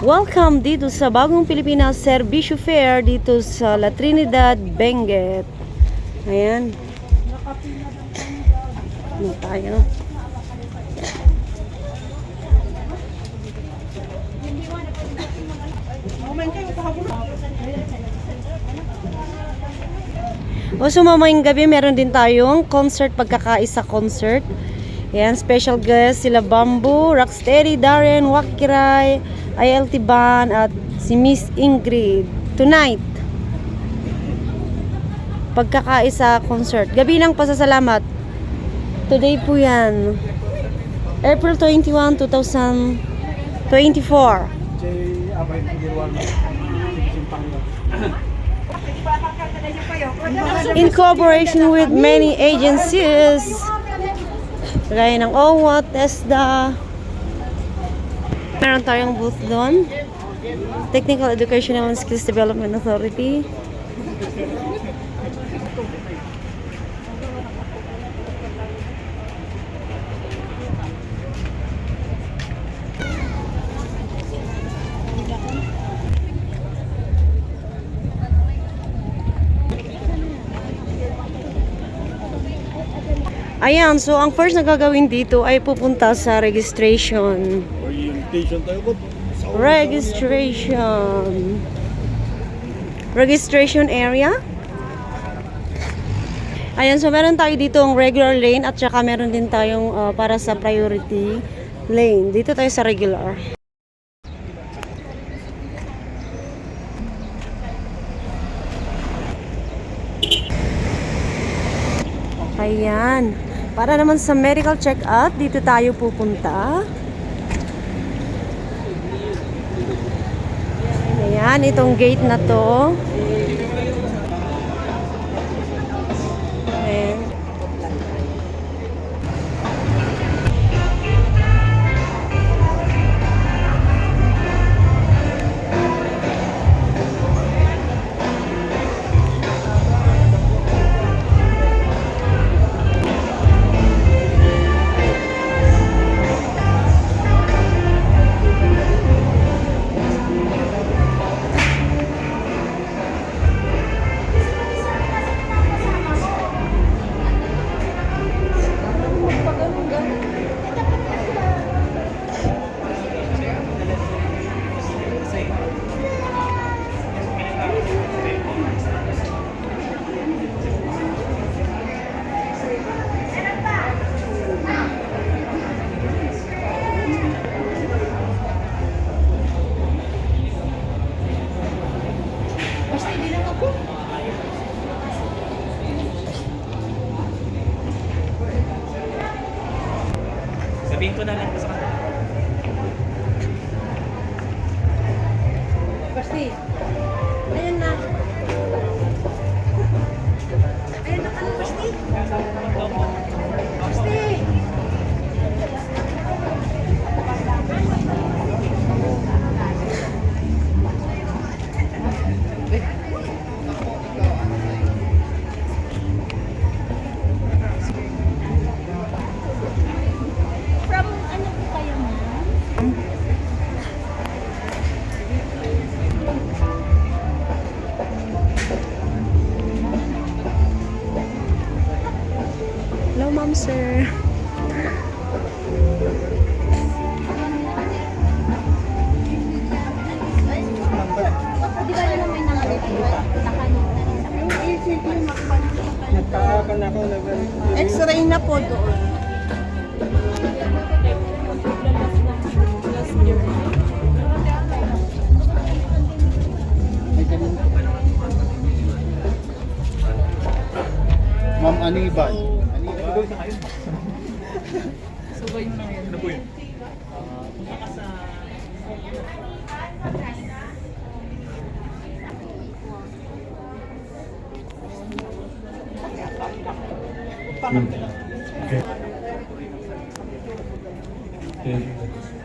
Welcome dito sa Bagong Pilipinas Servicio Fair dito sa La Trinidad, Benguet. Ayan. Ano tayo? O so mamayang gabi meron din tayong concert pagkakaisa concert. Yan, special guest sila Bamboo, Rocksteady, Darren, Wakiray, ILT Band at si Miss Ingrid. Tonight, pagkakaisa concert. Gabi ng pasasalamat. Today po yan. April 21, 2024. Jay Abay Pagirwan. Simpang In cooperation with many agencies, gaya ng OWA, TESDA, meron tayong booth doon. Technical Educational and Skills Development Authority. Ayan, so ang first na gagawin dito ay pupunta sa registration. Orientation tayo. Registration. Registration area. Ayan, so meron tayo dito ang regular lane at saka meron din tayong uh, para sa priority lane. Dito tayo sa regular. Ayan. Para naman sa medical check-up, dito tayo pupunta. Ayan, itong gate na to. Sabihin ko na lang sa Ma'am, sir. Di ba naman may nangalipin? Nakanin na rin sa Nagkaakan ako. X-ray na po doon. Ma'am Anibal. Ano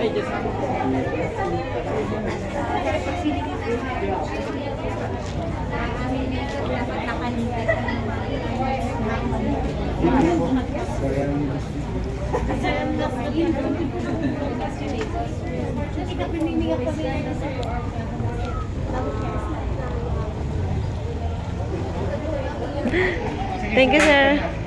po yun? Nakanin Thank you, sir.